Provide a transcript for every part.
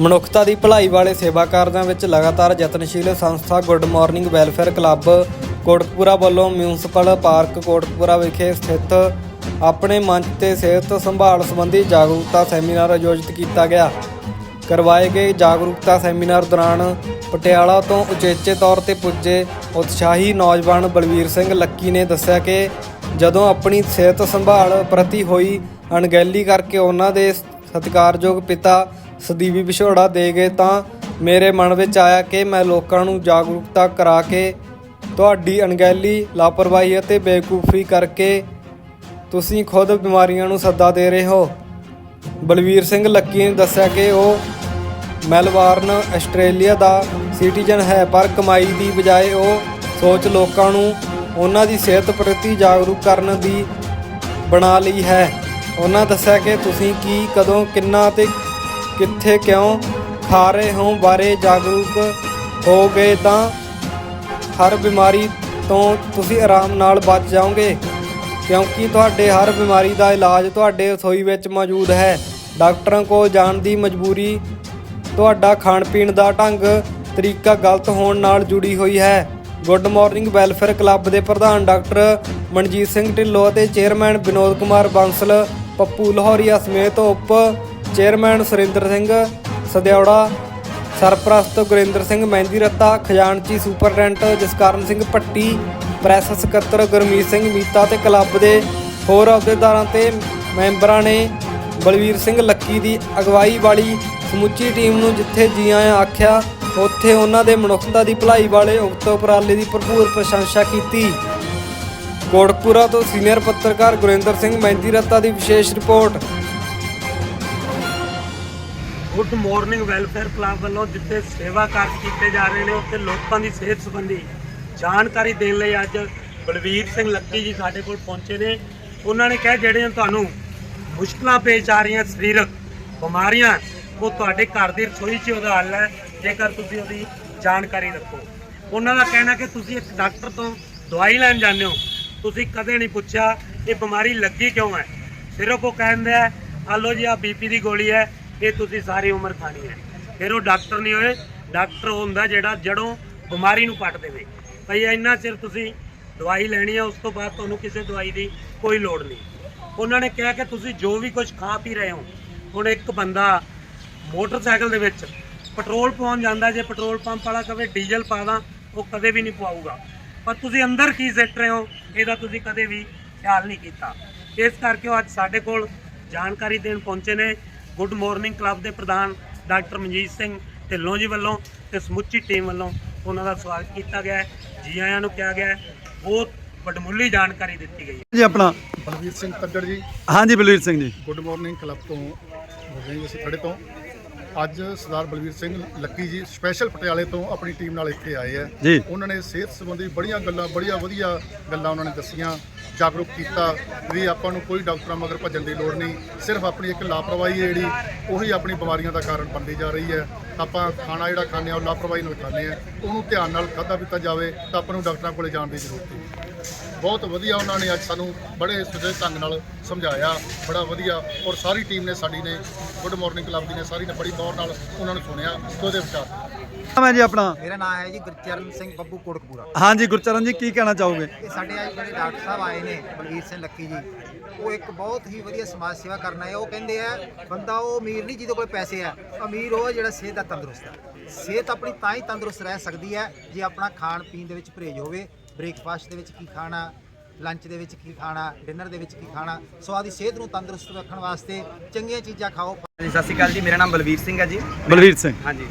ਮਨੁੱਖਤਾ ਦੀ ਭਲਾਈ ਵਾਲੇ ਸੇਵਾ ਕਾਰਜਾਂ ਵਿੱਚ ਲਗਾਤਾਰ ਯਤਨਸ਼ੀਲ ਸੰਸਥਾ good morning welfare club, Kotkapura ਵੱਲੋਂ ਮਿਊਨਿਸਪਲ ਪਾਰਕ ਕੋਟਕਪੂਰਾ ਵਿਖੇ ਸਥਿਤ ਆਪਣੇ ਮੰਚ ਤੇ ਸਿਹਤ ਸੰਭਾਲ ਸੰਬੰਧੀ ਜਾਗਰੂਕਤਾ ਸੈਮੀਨਾਰ ਆਯੋਜਿਤ ਕੀਤਾ ਗਿਆ। ਕਰਵਾਏ ਗਏ ਜਾਗਰੂਕਤਾ ਸੈਮੀਨਾਰ ਦੌਰਾਨ ਪਟਿਆਲਾ ਤੋਂ ਉਚੇਚੇ ਤੌਰ ਤੇ ਪੁੱਜੇ ਉਤਸ਼ਾਹੀ ਨੌਜਵਾਨ ਬਲਵੀਰ ਸਿੰਘ ਲੱਕੀ ਨੇ ਦੱਸਿਆ ਕਿ ਜਦੋਂ ਆਪਣੀ ਸਿਹਤ ਸੰਭਾਲ ਪ੍ਰਤੀ ਹੋਈ ਅਣਗਹਿਲੀ ਕਰਕੇ ਉਹਨਾਂ ਦੇ ਸਤਿਕਾਰਯੋਗ ਪਿਤਾ ਸਦੀਵੀ ਵਿਛੋੜਾ ਦੇ ਗਏ ਤਾਂ ਮੇਰੇ ਮਨ ਵਿੱਚ ਆਇਆ ਕਿ ਮੈਂ ਲੋਕਾਂ ਨੂੰ ਜਾਗਰੂਕਤਾ ਕਰਾ ਕੇ ਤੁਹਾਡੀ ਅਣਗਹਿਲੀ, ਲਾਪਰਵਾਹੀ ਅਤੇ ਬੇਵਕੂਫੀ ਕਰਕੇ ਤੁਸੀਂ ਖੁਦ ਬਿਮਾਰੀਆਂ ਨੂੰ ਸੱਦਾ ਦੇ ਰਹੇ ਹੋ। ਬਲਵੀਰ ਸਿੰਘ ਲੱਕੀ ਨੇ ਦੱਸਿਆ ਕਿ ਉਹ ਮੈਲਬਾਰਨ, ਆਸਟ੍ਰੇਲੀਆ ਦਾ ਸਿਟੀਜ਼ਨ ਹੈ, ਪਰ ਕਮਾਈ ਦੀ ਬਜਾਏ ਉਹ ਸੋਚ ਲੋਕਾਂ ਨੂੰ ਉਹਨਾਂ ਦੀ ਸਿਹਤ ਪ੍ਰਤੀ ਜਾਗਰੂਕ ਕਰਨ ਦੀ ਬਣਾ ਲਈ ਹੈ। ਉਹਨਾਂ ਦੱਸਿਆ ਕਿ ਤੁਸੀਂ ਕੀ, ਕਦੋਂ, ਕਿੰਨਾ ਤੇ ਕਿੱਥੇ ਕਿਉਂ ਖਾ ਰਹੇ ਹੋ ਬਾਰੇ ਜਾਗਰੂਕ ਹੋ ਗਏ ਤਾਂ ਹਰ ਬਿਮਾਰੀ ਤੋਂ ਤੁਸੀਂ ਆਰਾਮ ਨਾਲ ਬਚ ਜਾਓਗੇ। ਕਿਉਂਕਿ ਤੁਹਾਡੇ ਹਰ ਬਿਮਾਰੀ ਦਾ ਇਲਾਜ ਤੁਹਾਡੇ ਰਸੋਈ ਵਿੱਚ ਮੌਜੂਦ ਹੈ। ਡਾਕਟਰਾਂ ਕੋਲ ਜਾਣ ਦੀ ਮਜਬੂਰੀ ਤੁਹਾਡਾ ਖਾਣ ਪੀਣ ਦਾ ਢੰਗ, ਤਰੀਕਾ ਗਲਤ ਹੋਣ ਨਾਲ ਜੁੜੀ ਹੋਈ ਹੈ। ਗੁੱਡ ਮਾਰਨਿੰਗ ਵੈਲਫੇਅਰ ਕਲੱਬ ਦੇ ਪ੍ਰਧਾਨ ਡਾਕਟਰ ਮਨਜੀਤ ਸਿੰਘ ਢਿੱਲੋਂ ਅਤੇ ਚੇਅਰਮੈਨ ਵਿਨੋਦ ਕੁਮਾਰ ਬਾਂਸਲ, ਪੱਪੂ ਲਾਹੌਰੀਆ ਸਮੇਤ ਉਪ ਚੇਅਰਮੈਨ ਸੁਰਿੰਦਰ ਸਿੰਘ ਸਦਿਉੜਾ ਸਰਪ੍ਰਸਤ ਗੁਰਿੰਦਰ ਸਿੰਘ ਮਹਿੰਦੀ ਰੱਤਾ, ਖਜ਼ਾਨਚੀ ਸੁਪਰਡੈਂਟ ਜਸਕਰਨ ਸਿੰਘ ਭੱਟੀ, ਪ੍ਰੈਸ ਸਕੱਤਰ ਗੁਰਮੀਤ ਸਿੰਘ ਮੀਤਾ ਤੇ ਕਲੱਬ ਦੇ ਹੋਰ ਅਹੁਦੇਦਾਰਾਂ ਤੇ ਮੈਂਬਰਾਂ ਨੇ ਬਲਵੀਰ ਸਿੰਘ ਲੱਕੀ ਦੀ ਅਗਵਾਈ ਵਾਲੀ ਸਮੁੱਚੀ ਟੀਮ ਨੂੰ ਜਿੱਥੇ ਜੀ ਆਇਆਂ ਆਖਿਆ, ਉੱਥੇ ਉਹਨਾਂ ਦੇ ਮਨੁੱਖਤਾ ਦੀ ਭਲਾਈ ਵਾਲੇ ਉਕਤ ਉਪਰਾਲੇ ਦੀ ਭਰਪੂਰ ਪ੍ਰਸ਼ੰਸਾ ਕੀਤੀ। ਕੋਟਕਪੂਰਾ ਤੋਂ ਸੀਨੀਅਰ ਪੱਤਰਕਾਰ ਗੁਰਿੰਦਰ ਸਿੰਘ ਮਹਿੰਦੀ ਰੱਤਾ ਦੀ ਵਿਸ਼ੇਸ਼ report. Good morning welfare club ਵੱਲੋਂ ਜਿੱਥੇ ਸੇਵਾ ਕਾਰਜ ਕੀਤੇ ਜਾ ਰਹੇ ਨੇ, ਉੱਥੇ ਲੋਕਾਂ ਦੀ ਸਿਹਤ ਸੰਬੰਧੀ ਜਾਣਕਾਰੀ ਦੇਣ ਲਈ ਅੱਜ ਬਲਵੀਰ ਸਿੰਘ ਲੱਕੀ ਜੀ ਸਾਡੇ ਕੋਲ ਪਹੁੰਚੇ ਨੇ। ਉਹਨਾਂ ਨੇ ਕਿਹਾ, ਜਿਹੜੀਆਂ ਤੁਹਾਨੂੰ ਮੁਸ਼ਕਲਾਂ ਪੇਸ਼ ਆ ਰਹੀਆਂ, ਸਰੀਰਕ ਬਿਮਾਰੀਆਂ, ਉਹ ਤੁਹਾਡੇ ਘਰ ਦੀ ਰਸੋਈ 'ਚ ਉਹਦਾ ਹੱਲ ਹੈ ਜੇਕਰ ਤੁਸੀਂ ਉਹਦੀ ਜਾਣਕਾਰੀ ਰੱਖੋ। ਉਹਨਾਂ ਦਾ ਕਹਿਣਾ ਕਿ ਤੁਸੀਂ ਇੱਕ ਡਾਕਟਰ ਤੋਂ ਦਵਾਈ ਲੈਣ ਜਾਂਦੇ ਹੋ। ਤੁਸੀਂ ਕਦੇ ਨਹੀਂ ਪੁੱਛਿਆ, ਇਹ ਬਿਮਾਰੀ ਲੱਗੀ ਕਿਉਂ ਹੈ? ਸਿਰਫ ਉਹ ਕਹਿੰਦੇ ਆ ਆ ਲਓ ਜੀ ਆ ਬੀਪੀ ਦੀ ਗੋਲੀ ਹੈ ਇਹ ਤੁਸੀਂ ਸਾਰੀ ਉਮਰ ਖਾਣੀ ਹੈ। ਫਿਰ ਉਹ ਡਾਕਟਰ ਨਹੀਂ ਹੋਏ। ਡਾਕਟਰ ਉਹ ਹੁੰਦਾ ਜਿਹੜਾ ਜੜੋਂ ਬਿਮਾਰੀ ਨੂੰ ਪੱਟ ਦੇਵੇ। ਭਈ ਇੰਨਾ ਚਿਰ ਤੁਸੀਂ ਦਵਾਈ ਲੈਣੀ ਹੈ, ਉਸ ਤੋਂ ਬਾਅਦ ਤੁਹਾਨੂੰ ਕਿਸੇ ਦਵਾਈ ਦੀ ਕੋਈ ਲੋੜ ਨਹੀਂ। ਉਹਨਾਂ ਨੇ ਕਿਹਾ ਕਿ ਤੁਸੀਂ ਜੋ ਵੀ ਕੁਝ ਖਾ ਪੀ ਰਹੇ ਹੋ, ਹੁਣ ਇੱਕ ਬੰਦਾ ਮੋਟਰਸਾਈਕਲ ਦੇ ਵਿੱਚ ਪੈਟਰੋਲ ਪਾਉਣ ਜਾਂਦਾ, ਜੇ ਪੈਟਰੋਲ ਪੰਪ ਵਾਲਾ ਕਵੇ ਡੀਜ਼ਲ ਪਾ ਦਾਂ, ਉਹ ਕਦੇ ਵੀ ਨਹੀਂ ਪਾਊਗਾ ਪਰ ਤੁਸੀਂ ਅੰਦਰ ਕੀ ਸਿੱਟ ਰਹੇ ਹੋ, ਇਹਦਾ ਤੁਸੀਂ ਕਦੇ ਵੀ ਖਿਆਲ ਨਹੀਂ ਕੀਤਾ। ਇਸ ਕਰਕੇ ਉਹ ਅੱਜ ਸਾਡੇ ਕੋਲ ਜਾਣਕਾਰੀ ਦੇਣ ਪਹੁੰਚੇ ਨੇ। ਗੁੱਡ ਮਾਰਨਿੰਗ ਕਲੱਬ ਦੇ ਪ੍ਰਧਾਨ ਡਾਕਟਰ ਮਨਜੀਤ ਸਿੰਘ ਢਿੱਲੋਂ ਜੀ ਵੱਲੋਂ ਤੇ ਸਮੁੱਚੀ ਟੀਮ ਵੱਲੋਂ ਉਹਨਾਂ ਦਾ ਸਵਾਗਤ ਕੀਤਾ ਗਿਆ ਜੀ ਆਇਆਂ ਨੂੰ ਕਿਹਾ ਗਿਆ ਬਹੁਤ ਵਡਮੁੱਲੀ ਜਾਣਕਾਰੀ ਦਿੱਤੀ ਗਈ ਜੀ ਆਪਣਾ। ਬਲਵੀਰ ਸਿੰਘ ਤੱਗੜ ਜੀ। ਹਾਂਜੀ Balvir Singh ji. Good morning club ਤੋਂ ਬੋਲ ਰਹੇ ਅਸੀਂ ਖੜੇ ਤੋਂ। ਅੱਜ ਸਰਦਾਰ ਬਲਵੀਰ ਸਿੰਘ ਲੱਕੀ ਜੀ ਸਪੈਸ਼ਲ ਪਟਿਆਲੇ ਤੋਂ ਆਪਣੀ ਟੀਮ ਨਾਲ ਇੱਥੇ ਆਏ ਹੈ। ਜੀ। ਉਹਨਾਂ ਨੇ ਸਿਹਤ ਸੰਬੰਧੀ ਬੜੀਆਂ ਗੱਲਾਂ ਬੜੀਆਂ ਵਧੀਆ ਗੱਲਾਂ ਉਹਨਾਂ ਨੇ ਦੱਸੀਆਂ। ਜਾਗਰੂਕ ਕੀਤਾ ਵੀ ਆਪਾਂ ਨੂੰ ਕੋਈ ਡਾਕਟਰਾਂ ਮਗਰ ਭੱਜਣ ਦੀ ਲੋੜ ਨਹੀਂ। ਸਿਰਫ ਆਪਣੀ ਇੱਕ ਲਾਪਰਵਾਹੀ ਹੈ ਜਿਹੜੀ, ਉਹੀ ਆਪਣੀ ਬਿਮਾਰੀਆਂ ਦਾ ਕਾਰਨ ਬਣਦੀ ਜਾ ਰਹੀ ਹੈ। ਆਪਾਂ ਖਾਣਾ ਜਿਹੜਾ ਖਾਂਦੇ ਆ ਉਹ ਲਾਪਰਵਾਹੀ ਨਾਲ ਖਾਂਦੇ ਆ ਉਹਨੂੰ ਧਿਆਨ ਨਾਲ ਖਾਧਾ ਪੀਤਾ ਜਾਵੇ ਤਾਂ ਆਪਾਂ ਨੂੰ ਡਾਕਟਰਾਂ ਕੋਲੇ ਜਾਣ ਦੀ ਜ਼ਰੂਰਤ ਨਹੀਂ। ਬਹੁਤ ਵਧੀਆ ਉਹਨਾਂ ਨੇ ਅੱਜ ਸਾਨੂੰ ਬੜੇ ਸੁਚੱਜੇ ਢੰਗ ਨਾਲ ਸਮਝਾਇਆ, ਬੜਾ ਵਧੀਆ ਔਰ ਸਾਰੀ ਟੀਮ ਨੇ ਸਾਡੀ ਨੇ, ਗੁੱਡ ਮਾਰਨਿੰਗ ਕਲੱਬ ਦੀ ਨੇ ਸਾਰੀ ਨੇ ਬੜੀ ਗੌਰ ਨਾਲ ਉਹਨਾਂ ਨੂੰ ਸੁਣਿਆ ਉਹਦੇ ਵਿਚਾਰ ਮੈਂ ਜੀ ਆਪਣਾ? ਮੇਰਾ ਨਾਮ ਹੈ ਜੀ ਗੁਰਚਰਨ ਸਿੰਘ ਬੱਬੂ ਕੋਟਕਪੂਰਾ। ਹਾਂਜੀ ਗੁਰਚਰਨ ਜੀ ਕੀ ਕਹਿਣਾ ਚਾਹੋਗੇ? ਇਹ ਸਾਡੇ ਅੱਜ ਜਿਹੜੇ ਡਾਕਟਰ ਸਾਹਿਬ ਆਏ ਨੇ ਬਲਵੀਰ ਸਿੰਘ ਲੱਕੀ ਜੀ ਉਹ ਇੱਕ ਬਹੁਤ ਹੀ ਵਧੀਆ ਸਮਾਜ ਸੇਵਾ ਕਰਨ ਆਏ ਉਹ ਕਹਿੰਦੇ ਆ ਬੰਦਾ ਉਹ ਅਮੀਰ ਨਹੀਂ ਜਿਹਦੇ ਕੋਲ ਪੈਸੇ ਆ। ਅਮੀਰ ਉਹ ਹੈ ਜਿਹੜਾ ਸਿਹਤ ਦਾ ਤੰਦਰੁਸਤ ਹੈ ਸਿਹਤ ਆਪਣੀ ਤਾਂ ਹੀ ਤੰਦਰੁਸਤ ਰਹਿ ਸਕਦੀ ਹੈ ਜੇ ਆਪਣਾ ਖਾਣ ਪੀਣ ਦੇ ਵਿੱਚ ਪਰਹੇਜ਼ ਹੋਵੇ। ਬ੍ਰੇਕਫਾਸਟ ਦੇ ਵਿੱਚ ਕੀ ਖਾਣਾ ਲੰਚ ਦੇ ਵਿੱਚ ਕੀ ਖਾਣਾ ਡਿਨਰ ਦੇ ਵਿੱਚ ਕੀ ਖਾਣਾ। ਸੋ ਆਦੀ ਸਿਹਤ ਨੂੰ ਤੰਦਰੁਸਤ ਰੱਖਣ ਵਾਸਤੇ ਚੰਗੀਆਂ ਚੀਜ਼ਾਂ ਖਾਓ। ਜੀ ਸਤਿ ਸ਼੍ਰੀ ਅਕਾਲ ਜੀ ਮੇਰਾ ਨਾਮ ਬਲਵੀਰ ਸਿੰਘ ਹੈ ਜੀ। ਬਲਵੀਰ ਸਿੰਘ। ਹਾਂਜੀ।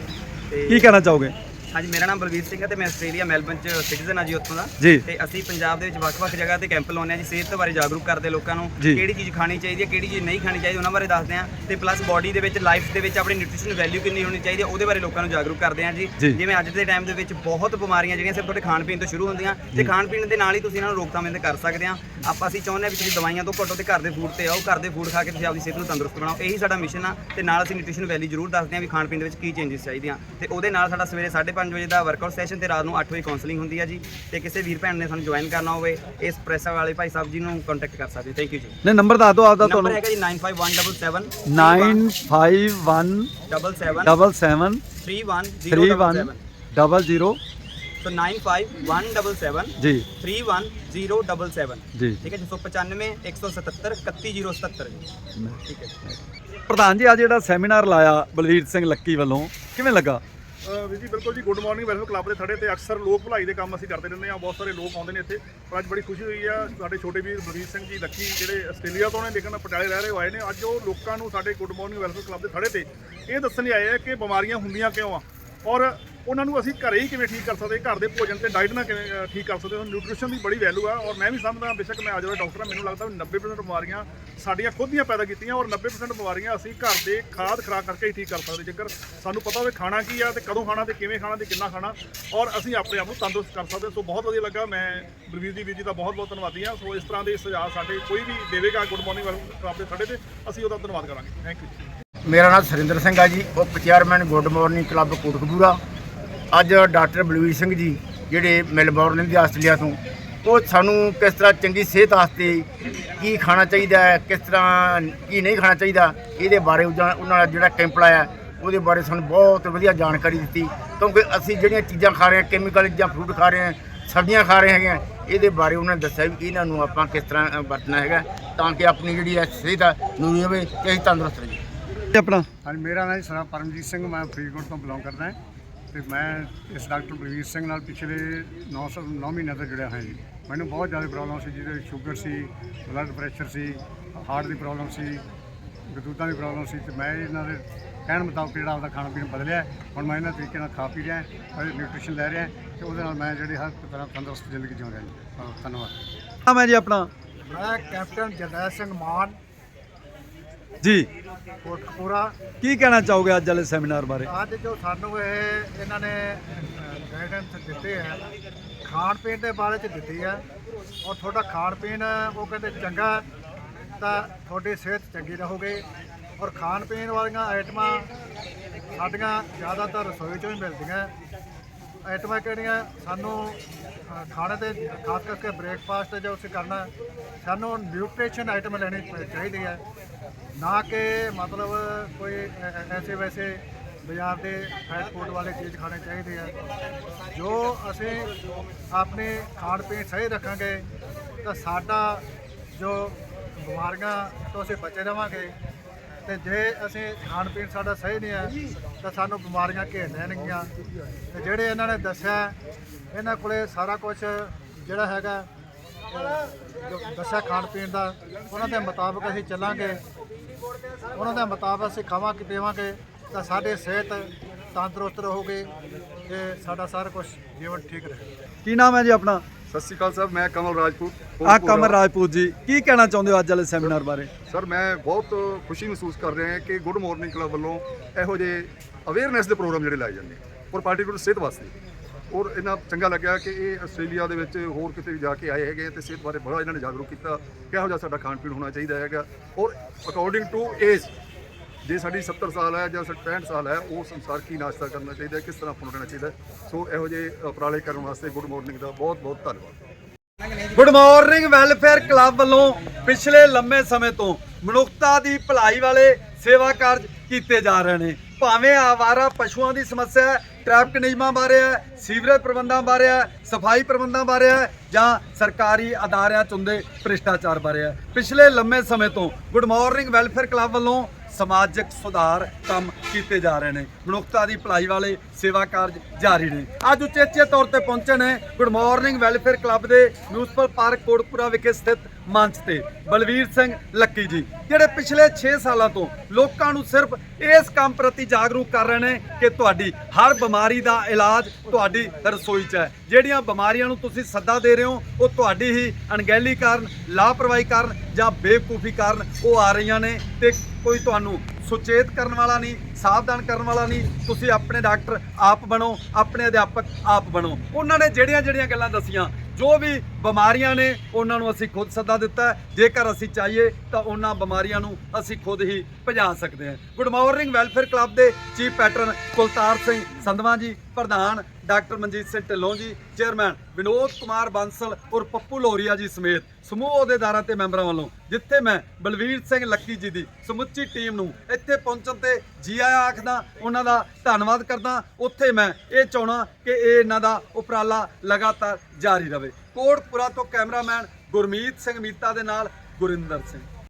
ਤੇ ਕੀ ਕਹਿਣਾ ਚਾਹੋਗੇ? ਹਾਂਜੀ ਮੇਰਾ ਨਾਮ ਬਲਵੀਰ ਸਿੰਘ ਹੈ ਤੇ ਮੈਂ ਆਸਟ੍ਰੇਲੀਆ ਮੈਲਬਨ ਚ ਸਿਟੀਜ਼ਨ ਆ ਜੀ ਉੱਥੋਂ ਦਾ। ਜੀ। ਤੇ ਅਸੀਂ ਪੰਜਾਬ ਦੇ ਵਿੱਚ ਵੱਖ-ਵੱਖ ਜਗ੍ਹਾ ਤੇ ਕੈਂਪ ਲਾਉਂਦੇ ਆ ਜੀ ਸਿਹਤ ਬਾਰੇ ਜਾਗਰੂਕ ਕਰਦੇ ਲੋਕਾਂ ਨੂੰ ਜੀ। ਕਿਹੜੀ ਚੀਜ਼ ਖਾਣੀ ਚਾਹੀਦੀ ਹੈ ਕਿਹੜੀ ਚੀਜ਼ ਨਹੀਂ ਖਾਣੀ ਚਾਹੀਦੀ ਉਹਨਾਂ ਬਾਰੇ ਦੱਸਦੇ ਆ ਤੇ ਪਲੱਸ ਬਾਡੀ ਦੇ ਵਿੱਚ ਲਾਈਫ ਦੇ ਵਿੱਚ ਆਪਣੀ ਨਿਊਟ੍ਰੀਸ਼ਨ ਵੈਲਿਊ ਕਿੰਨੀ ਹੋਣੀ ਚਾਹੀਦੀ ਹੈ ਉਹਦੇ ਬਾਰੇ ਲੋਕਾਂ ਨੂੰ ਜਾਗਰੂਕ ਕਰਦੇ ਆ ਜੀ। ਜੀ। ਜਿਵੇਂ ਅੱਜ ਦੇ ਟਾਈਮ ਦੇ ਵਿੱਚ ਬਹੁਤ ਬਿਮਾਰੀਆਂ ਜਿਹੜੀਆਂ ਸਿਰਫ ਤੁਹਾਡੇ ਖਾਣ ਪੀਣ ਤੋਂ ਸ਼ੁਰੂ ਹੁੰਦੀਆਂ ਤੇ ਖਾਣ ਪੀਣ ਦੇ ਨਾਲ ਹੀ ਤੁਸੀਂ ਇਹਨਾਂ ਨੂੰ ਰੋਕਥਾਮ ਇਹਦੇ ਕਰ ਸਕਦੇ ਆ ਆਪਾਂ ਅਸੀਂ ਚਾਹੁੰਦੇ ਆ ਵੀ ਤੁਸੀਂ ਦਵਾਈਆਂ ਤੋਂ ਘੱਟੋ ਤੇ ਘਰ ਦੇ ਫੂਡ ਤੇ ਆਓ ਘਰ ਦੇ ਫੂਡ ਖਾ ਕੇ ਤੁਸੀਂ ਆਪਦੀ ਸਿਹਤ ਨੂੰ ਤੰਦਰੁਸਤ ਬਣਾਓ। ਇਹੀ ਸਾਡਾ ਮਿਸ਼ਨ ਆ ਤੇ ਨਾਲ ਅਸੀਂ ਨਿਊਟ੍ਰੀਸ਼ਨ ਵੈਲਿਊ ਜ਼ਰੂਰ ਦੱਸਦੇ ਆ ਵੀ ਖਾਣ ਪੀਣ ਦੇ ਵਿੱਚ ਕੀ ਚੇਂਜਸ ਚਾਹੀਦੀਆਂ। ਤੇ ਉਹਦੇ ਨਾਲ ਸਾਡਾ ਸਵੇਰੇ 5:30 5:30 ਵਜੇ ਦਾ ਵਰਕਆਊਟ ਸੈਸ਼ਨ ਤੇ ਰਾਤ ਨੂੰ 8 ਵਜੇ ਕਾਉਂਸਲਿੰਗ ਹੁੰਦੀ ਹੈ ਜੀ। ਤੇ ਕਿਸੇ ਵੀਰ ਭੈਣ ਨੇ ਸਾਨੂੰ ਜੁਆਇਨ ਕਰਨਾ ਹੋਵੇ ਇਸ ਪ੍ਰੈਸ ਵਾਲੇ ਭਾਈ ਸਾਹਿਬ ਜੀ ਨੂੰ ਕੰਟੈਕਟ ਕਰ ਸਕਦੇ ਥੈਂਕ ਯੂ ਜੀ। ਨੇ ਨੰਬਰ ਦੱਸ ਦਿਓ ਆਪਦਾ ਨੰਬਰ ਤੁਹਾਨੂੰ। ਹੈਗਾ ਜੀ 9517 95177 77 31 3100 so 95177 ਜੀ 31077 ਜੀ ਠੀਕ ਹੈ ਜੀ 195 177 31077 ਜੀ ਠੀਕ ਹੈ ਜੀ ਪ੍ਰਧਾਨ ਜੀ ਅੱਜ ਜਿਹੜਾ ਸੈਮੀਨਾਰ ਲਾਇਆ ਬਲਵੀਰ ਸਿੰਘ ਲੱਕੀ ਵੱਲੋਂ ਕਿਵੇਂ ਲੱਗਾ ਵੀ ਜੀ, ਬਿਲਕੁਲ ਜੀ ਗੁੱਡ ਮਾਰਨਿੰਗ ਵੈਲਫੇਅਰ ਕਲੱਬ ਦੇ ਥੜੇ ਤੇ ਅਕਸਰ ਲੋਕ ਭਲਾਈ ਦੇ ਕੰਮ ਅਸੀਂ ਕਰਦੇ ਰਹਿੰਦੇ ਆ ਬਹੁਤ ਸਾਰੇ ਲੋਕ ਆਉਂਦੇ ਨੇ ਇੱਥੇ, ਪਰ ਅੱਜ ਬੜੀ ਖੁਸ਼ੀ ਹੋਈ ਆ, ਸਾਡੇ ਛੋਟੇ ਵੀਰ ਬਲਵੀਰ ਸਿੰਘ ਜੀ, ਲੱਕੀ ਜਿਹੜੇ ਆਸਟ੍ਰੇਲੀਆ ਤੋਂ ਨੇ, ਲੇਕਿਨ ਪਟਿਆਲੇ ਰਹਿ ਰਹੇ ਹੋਏ ਨੇ, ਅੱਜ ਉਹ ਲੋਕਾਂ ਨੂੰ ਸਾਡੇ ਗੁੱਡ ਮਾਰਨਿੰਗ ਵੈਲਫੇਅਰ ਕਲੱਬ ਦੇ ਥੜੇ ਤੇ ਇਹ ਦੱਸਣ ਲਈ ਆਏ ਆ ਕਿ ਬਿਮਾਰੀਆਂ ਹੁੰਦੀਆਂ ਕਿਉਂ ਆ? ਔਰ ਉਹਨਾਂ ਨੂੰ ਅਸੀਂ ਘਰੇ ਹੀ ਕਿਵੇਂ ਠੀਕ ਕਰ ਸਕਦੇ, ਘਰ ਦੇ ਭੋਜਨ ਤੇ ਡਾਈਟ ਨਾਲ ਕਿਵੇਂ ਠੀਕ ਕਰ ਸਕਦੇ ਹਾਂ ਨਿਊਟ੍ਰੀਸ਼ਨ ਦੀ ਬੜੀ ਵੈਲਿਊ ਆ। ਔਰ ਮੈਂ ਵੀ ਸਮਝਦਾ, ਬੇਸ਼ੱਕ ਮੈਂ ਅੱਜ ਦਾ ਡਾਕਟਰ ਹਾਂ ਮੈਨੂੰ ਲੱਗਦਾ ਵੀ 90% ਬਿਮਾਰੀਆਂ ਸਾਡੀਆਂ ਖੁਦ ਦੀਆਂ ਪੈਦਾ ਕੀਤੀਆਂ ਔਰ 90% ਬਿਮਾਰੀਆਂ ਅਸੀਂ ਘਰ ਦੇ ਖਾਦ ਖੁਰਾਕ ਕਰਕੇ ਹੀ ਠੀਕ ਕਰ ਸਕਦੇ। ਜੇਕਰ ਸਾਨੂੰ ਪਤਾ ਹੋਵੇ ਖਾਣਾ ਕੀ ਆ ਤੇ ਕਦੋਂ ਖਾਣਾ ਤੇ ਕਿਵੇਂ ਖਾਣਾ ਤੇ ਕਿੰਨਾ ਖਾਣਾ, ਔਰ ਅਸੀਂ ਆਪਣੇ ਆਪ ਨੂੰ ਤੰਦਰੁਸਤ ਕਰ ਸਕਦੇ। ਸੋ ਬਹੁਤ ਵਧੀਆ ਲੱਗਾ। ਮੈਂ ਬਲਵੀਰ ਜੀ, ਵੀਰ ਜੀ ਦਾ ਬਹੁਤ ਬਹੁਤ ਧੰਨਵਾਦੀ ਹਾਂ। ਸੋ ਇਸ ਤਰ੍ਹਾਂ ਦੇ ਸੁਝਾਅ ਸਾਡੇ, ਕੋਈ ਵੀ ਦੇਵੇਗਾ ਗੁੱਡ ਮਾਰਨਿੰਗ ਕਲੱਬ ਦੇ ਸਾਡੇ ਤੇ, ਅਸੀਂ ਉਹਦਾ ਧੰਨਵਾਦ ਕਰਾਂਗੇ। ਥੈਂਕ ਯੂ ਮੇਰਾ ਨਾਮ ਸੁਰਿੰਦਰ ਸਿੰਘ ਆ ਜੀ। ਉਪ chairman good morning club Kotkapura. ਅੱਜ ਡਾਕਟਰ ਬਲਵੀਰ ਸਿੰਘ ਜੀ ਜਿਹੜੇ ਮੈਲਬੌਰਨ ਦੇ ਆਸਟ੍ਰੇਲੀਆ ਤੋਂ ਉਹ ਸਾਨੂੰ ਕਿਸ ਤਰ੍ਹਾਂ ਚੰਗੀ ਸਿਹਤ ਵਾਸਤੇ ਕੀ ਖਾਣਾ ਚਾਹੀਦਾ ਹੈ ਕਿਸ ਤਰ੍ਹਾਂ ਕੀ ਨਹੀਂ ਖਾਣਾ ਚਾਹੀਦਾ ਇਹਦੇ ਬਾਰੇ ਉਹਨਾਂ ਦਾ ਜਿਹੜਾ ਕੈਂਪ ਲਾਇਆ ਉਹਦੇ ਬਾਰੇ ਸਾਨੂੰ ਬਹੁਤ ਵਧੀਆ ਜਾਣਕਾਰੀ ਦਿੱਤੀ। ਕਿਉਂਕਿ ਅਸੀਂ ਜਿਹੜੀਆਂ ਚੀਜ਼ਾਂ ਖਾ ਰਹੇ ਹਾਂ ਕੈਮੀਕਲ ਜਾਂ ਫਰੂਟ ਖਾ ਰਹੇ ਹਾਂ ਸਬਜ਼ੀਆਂ ਖਾ ਰਹੇ ਹੈਗੇ ਹਾਂ, ਇਹਦੇ ਬਾਰੇ ਉਹਨਾਂ ਨੇ ਦੱਸਿਆ ਵੀ ਇਹਨਾਂ ਨੂੰ ਆਪਾਂ ਕਿਸ ਤਰ੍ਹਾਂ ਵਰਤਣਾ ਹੈਗਾ ਤਾਂ ਕਿ ਆਪਣੀ ਜਿਹੜੀ ਹੈ ਸਿਹਤ ਆ ਨੂਰੀ ਹੋਵੇ ਤੇ ਅਸੀਂ ਤੰਦਰੁਸਤ ਰਹੀਏ। ਆਪਣਾ। ਹਾਂਜੀ ਮੇਰਾ ਨਾਮ ਸਰਾ ਪਰਮਜੀਤ ਸਿੰਘ ਮੈਂ ਫਰੀਦਕੋਟ ਤੋਂ ਬਿਲੋਂਗ ਕਰਦਾ ਹਾਂ। ਤੇ ਮੈਂ ਇਸ ਡਾਕਟਰ ਬਲਵੀਰ ਸਿੰਘ ਨਾਲ ਪਿਛਲੇ 900 9 ਮਹੀਨਿਆਂ ਤੋਂ ਜੁੜਿਆ ਹਾਂ ਜੀ। ਮੈਨੂੰ ਬਹੁਤ ਜ਼ਿਆਦਾ ਪ੍ਰੋਬਲਮ ਸੀ ਜਿਹਦੇ ਸ਼ੂਗਰ ਸੀ ਬਲੱਡ ਪ੍ਰੈਸ਼ਰ ਸੀ ਹਾਰਟ ਦੀ ਪ੍ਰੋਬਲਮ ਸੀ ਗਦੂਦਾਂ ਦੀ ਪ੍ਰੋਬਲਮ ਸੀ ਤੇ ਮੈਂ ਇਹਨਾਂ ਦੇ ਕਹਿਣ ਮੁਤਾਬਕ ਜਿਹੜਾ ਆਪਦਾ ਖਾਣਾ ਪੀਣਾ ਬਦਲਿਆ। ਹੁਣ ਮੈਂ ਇਹਨਾਂ ਤਰੀਕੇ ਨਾਲ ਖਾ ਪੀ ਰਿਹਾ ਔਰ ਨਿਊਟ੍ਰੀਸ਼ਨ ਲੈ ਰਿਹਾ ਤੇ ਉਹਦੇ ਨਾਲ ਮੈਂ ਜਿਹੜੀ ਹਰ ਤਰ੍ਹਾਂ ਤੰਦਰੁਸਤ ਜ਼ਿੰਦਗੀ ਜਿਉਂ ਰਿਹਾ ਜੀ। ਧੰਨਵਾਦ। ਨਾਮ ਹੈ ਜੀ ਆਪਣਾ? ਮੈਂ ਕੈਪਟਨ ਜਰਨੈਲ ਸਿੰਘ ਮਾਨ। ਜੀ। ਕੋਟਕਪੂਰਾ ਕੀ ਕਹਿਣਾ ਚਾਹੋਗੇ ਅੱਜ ਵਾਲੇ ਸੈਮੀਨਾਰ ਬਾਰੇ? ਅੱਜ ਜੋ ਸਾਨੂੰ ਇਹ ਇਹਨਾਂ ਨੇ ਗਾਈਡੈਂਸ ਦਿੱਤੇ ਹੈ ਖਾਣ ਪੀਣ ਦੇ ਬਾਰੇ ਚ ਦਿੱਤੀ ਹੈ। ਔਰ ਤੁਹਾਡਾ ਖਾਣ ਪੀਣ ਉਹ ਕਹਿੰਦੇ ਚੰਗਾ ਤਾਂ ਤੁਹਾਡੀ ਸਿਹਤ ਚੰਗੀ ਰਹੋਗੇ। ਔਰ ਖਾਣ ਪੀਣ ਵਾਲੀਆਂ ਆਈਟਮਾਂ ਸਾਡੀਆਂ ਜ਼ਿਆਦਾਤਰ ਰਸੋਈ ਚੋਂ ਹੀ ਮਿਲਦੀਆਂ। ਆਈਟਮਾਂ ਕਿਹੜੀਆਂ? ਸਾਨੂੰ ਖਾਣੇ ਤੇ ਖਾਸ ਕਰਕੇ ਬ੍ਰੇਕਫਾਸਟ ਜੋ ਅਸੀਂ ਕਰਨਾ ਸਾਨੂੰ ਨਿਊਟ੍ਰੀਸ਼ਨ ਆਈਟਮ ਲੈਣੀ ਚਾਹੀਦੀ ਹੈ। ਨਾ ਕਿ ਮਤਲਬ ਕੋਈ ਐਸੇ ਵੈਸੇ ਬਾਜ਼ਾਰ ਦੇ ਫਾਸਟ ਫੂਡ ਵਾਲੇ ਚੀਜ਼ ਖਾਣੇ ਚਾਹੀਦੇ ਆ। ਜੋ ਅਸੀਂ ਆਪਣੇ ਖਾਣ ਪੀਣ ਸਹੀ ਰੱਖਾਂਗੇ, ਤਾਂ ਸਾਡਾ ਜੋ ਬਿਮਾਰੀਆਂ ਤੋਂ ਅਸੀਂ ਬਚੇ ਰਵਾਂਗੇ। ਤੇ ਜੇ ਅਸੀਂ ਖਾਣ ਪੀਣ ਸਾਡਾ ਸਹੀ ਨਹੀਂ ਹੈ ਤਾਂ ਸਾਨੂੰ ਬਿਮਾਰੀਆਂ ਘੇਰ ਲੈਣਗੀਆਂ। ਤੇ ਜਿਹੜੇ ਇਹਨਾਂ ਨੇ ਦੱਸਿਆ, ਇਹਨਾਂ ਕੋਲੇ ਸਾਰਾ ਕੁਝ ਜਿਹੜਾ ਹੈਗਾ ਜੋ ਦੱਸਿਆ ਖਾਣ ਪੀਣ ਦਾ, ਉਹਨਾਂ ਦੇ ਮੁਤਾਬਕ ਅਸੀਂ ਚੱਲਾਂਗੇ। ਉਹਨਾਂ ਦੇ ਮੁਤਾਬਕ ਅਸੀਂ ਖਾਵਾਂਗੇ ਪੀਵਾਂਗੇ ਤਾਂ ਸਾਡੀ ਸਿਹਤ ਤੰਦਰੁਸਤ ਰਹੂਗੀ ਤੇ ਸਾਡਾ ਸਾਰਾ ਕੁਝ ਜੀਵਨ ਠੀਕ ਰਹੇਗਾ। ਕੀ ਨਾਮ ਹੈ ਜੀ ਆਪਣਾ? ਸਤਿ ਸ਼੍ਰੀ ਅਕਾਲ ਸਰ ਮੈਂ ਕਮਲ ਰਾਜਪੂਤ ਆ ਕਮਰ ਰਾਜਪੂਤ ਜੀ ਕੀ ਕਹਿਣਾ ਚਾਹੁੰਦੇ ਹੋ ਅੱਜ ਵਾਲੇ ਸੈਮੀਨਾਰ ਬਾਰੇ? ਸਰ ਮੈਂ ਬਹੁਤ ਖੁਸ਼ੀ ਮਹਿਸੂਸ ਕਰ ਰਿਹਾ ਹਾਂ ਕਿ ਗੁੱਡ ਮਾਰਨਿੰਗ ਕਲੱਬ ਵੱਲੋਂ ਇਹੋ ਜਿਹੇ ਅਵੇਅਰਨੈਸ ਦੇ ਪ੍ਰੋਗਰਾਮ ਜਿਹੜੇ ਲਾਏ ਜਾਂਦੇ ਔਰ ਪਾਰਟੀਕੂਲਰ ਸਿਹਤ ਵਾਸਤੇ। ਔਰ ਇਹਨਾਂ ਚੰਗਾ ਲੱਗਿਆ ਕਿ ਇਹ ਆਸਟ੍ਰੇਲੀਆ ਦੇ ਵਿੱਚ ਹੋਰ ਕਿਤੇ ਵੀ ਜਾ ਕੇ ਆਏ ਹੈਗੇ ਤੇ ਸਿਹਤ ਬਾਰੇ ਬੜਾ ਇਹਨਾਂ ਨੇ ਜਾਗਰੂਕ ਕੀਤਾ। ਕਿਹੋ ਜਿਹਾ ਸਾਡਾ ਖਾਣ ਪੀਣ ਹੋਣਾ ਚਾਹੀਦਾ ਹੈਗਾ। ਔਰ ਅਕੋਰਡਿੰਗ ਟੂ ਏਜ ਜੇ ਸਾਡੀ 70 ਸਾਲ ਹੈ ਜਾਂ 65 ਸਾਲ ਹੈ, ਉਹ ਸੰਸਾਰ ਕੀ ਨਾਸ਼ਤਾ ਕਰਨਾ ਚਾਹੀਦਾ ਕਿਸ ਤਰ੍ਹਾਂ ਆਪਣਾ ਰਹਿਣਾ ਚਾਹੀਦਾ ਸੋ ਇਹੋ ਜਿਹੇ ਉਪਰਾਲੇ ਕਰਨ ਵਾਸਤੇ ਗੁੱਡ ਮਾਰਨਿੰਗ ਦਾ ਬਹੁਤ ਬਹੁਤ ਧੰਨਵਾਦ। ਗੁੱਡ ਮਾਰਨਿੰਗ ਵੈਲਫੇਅਰ ਕਲੱਬ ਵੱਲੋਂ ਪਿਛਲੇ ਲੰਮੇ ਸਮੇਂ ਤੋਂ ਮਨੁੱਖਤਾ ਦੀ ਭਲਾਈ ਵਾਲੇ ਸੇਵਾ ਕਾਰਜ ਕੀਤੇ ਜਾ ਰਹੇ ਨੇ। ਭਾਵੇਂ ਆਵਾਰਾ ਪਸ਼ੂਆਂ ਦੀ ਸਮੱਸਿਆ ਟ੍ਰੈਫਿਕ ਨਿਯਮਾਂ ਬਾਰੇ ਹੈ, ਸੀਵਰੇਜ ਪ੍ਰਬੰਧਾਂ ਬਾਰੇ ਹੈ, ਸਫ਼ਾਈ ਪ੍ਰਬੰਧਾਂ ਬਾਰੇ ਹੈ, ਜਾਂ ਸਰਕਾਰੀ ਅਦਾਰਿਆਂ 'ਚ ਹੁੰਦੇ ਭ੍ਰਿਸ਼ਟਾਚਾਰ ਬਾਰੇ ਹੈ। ਪਿਛਲੇ ਲੰਮੇ ਸਮੇਂ ਤੋਂ ਗੁੱਡ ਮਾਰਨਿੰਗ ਵੈਲਫੇਅਰ ਕਲੱਬ ਵੱਲੋਂ ਸਮਾਜਿਕ ਸੁਧਾਰ ਕੰਮ ਕੀਤੇ ਜਾ ਰਹੇ ਨੇ। ਮਨੁੱਖਤਾ ਦੀ ਭਲਾਈ ਵਾਲੇ ਸੇਵਾ ਕਾਰਜ ਜਾਰੀ ਨੇ। ਅੱਜ ਉਚੇਚੇ ਤੌਰ ਤੇ ਪਹੁੰਚੇ ਨੇ ਗੁੱਡ ਮਾਰਨਿੰਗ ਵੈਲਫੇਅਰ ਕਲੱਬ ਦੇ ਮਿਊਨਿਸਪਲ ਪਾਰਕ ਕੋਟਪੁਰਾ ਵਿਖੇ ਸਥਿਤ ਮੰਚ ਤੇ। ਬਲਵੀਰ ਸਿੰਘ ਲੱਕੀ ਜੀ, ਜਿਹੜੇ ਪਿਛਲੇ 6 ਸਾਲਾਂ ਤੋਂ ਲੋਕਾਂ ਨੂੰ ਸਿਰਫ ਇਸ ਕੰਮ ਪ੍ਰਤੀ ਜਾਗਰੂਕ ਕਰ ਰਹੇ ਨੇ ਕਿ ਤੁਹਾਡੀ ਹਰ ਬਿਮਾਰੀ ਦਾ ਇਲਾਜ ਤੁਹਾਡੀ ਰਸੋਈ 'ਚ ਹੈ। ਜਿਹੜੀਆਂ ਬਿਮਾਰੀਆਂ ਨੂੰ ਤੁਸੀਂ ਸੱਦਾ ਦੇ ਰਹੇ ਹੋ, ਉਹ ਤੁਹਾਡੀ ਹੀ ਅਣਗਹਿਲੀ ਕਾਰਨ, ਲਾਪਰਵਾਹੀ ਕਾਰਨ ਜਾਂ ਬੇਵਕੂਫੀ ਕਾਰਨ ਉਹ ਆ ਰਹੀਆਂ ਨੇ ਤੇ ਕੋਈ ਤੁਹਾਨੂੰ ਸੁਚੇਤ ਕਰਨ ਵਾਲਾ ਨਹੀਂ, ਸਾਵਧਾਨ ਕਰਨ ਵਾਲਾ ਨਹੀਂ। ਤੁਸੀਂ ਆਪਣੇ ਡਾਕਟਰ ਆਪ ਬਣੋ ਆਪਣੇ ਅਧਿਆਪਕ ਆਪ ਬਣੋ। ਉਹਨਾਂ ਨੇ ਜਿਹੜੀਆਂ ਜਿਹੜੀਆਂ ਗੱਲਾਂ ਦੱਸੀਆਂ ਜੋ ਵੀ ਬਿਮਾਰੀਆਂ ਨੇ, ਉਹਨਾਂ ਨੂੰ ਅਸੀਂ ਖੁਦ ਸੱਦਾ ਦਿੱਤਾ ਜੇਕਰ ਅਸੀਂ ਚਾਹੀਏ ਤਾਂ ਉਹਨਾਂ ਬਿਮਾਰੀਆਂ ਨੂੰ ਅਸੀਂ ਖੁਦ ਹੀ ਭਜਾ ਸਕਦੇ ਹਾਂ। ਗੁੱਡ ਮਾਰਨਿੰਗ ਵੈਲਫੇਅਰ ਕਲੱਬ ਦੇ ਚੀਫ ਪੈਟਰਨ ਕੁਲਤਾਰ ਸਿੰਘ ਸੰਧਵਾ ਜੀ, ਪ੍ਰਧਾਨ ਡਾਕਟਰ ਮਨਜੀਤ ਸਿੰਘ ਢਿੱਲੋਂ ਜੀ ਚੇਅਰਮੈਨ ਵਿਨੋਦ ਕੁਮਾਰ ਬਾਂਸਲ ਔਰ ਪੱਪੂ ਲੋਰੀਆ ਜੀ ਸਮੇਤ ਸਮੂਹ ਅਹੁਦੇਦਾਰਾਂ ਤੇ ਮੈਂਬਰਾਂ ਵੱਲੋਂ, ਜਿੱਥੇ ਮੈਂ ਬਲਵੀਰ ਸਿੰਘ ਲੱਕੀ ਜੀ ਦੀ ਸਮੁੱਚੀ ਟੀਮ ਨੂੰ ਇੱਥੇ ਪਹੁੰਚਣ ਤੇ ਜੀ ਆਇਆਂ ਆਖਦਾ, ਉਹਨਾਂ ਦਾ ਧੰਨਵਾਦ ਕਰਦਾ। ਉੱਥੇ ਮੈਂ ਇਹ ਚਾਹਣਾ ਕਿ ਇਹ ਇਹਨਾਂ ਦਾ ਉਪਰਾਲਾ ਲਗਾਤਾਰ ਜਾਰੀ ਰਵੇ। ਕੋਟਪੁਰਾ ਤੋਂ ਕੈਮਰਾਮੈਨ ਗੁਰਮੀਤ ਸਿੰਘ ਮੀਤਾ ਦੇ ਨਾਲ ਗੁਰਿੰਦਰ ਸਿੰਘ।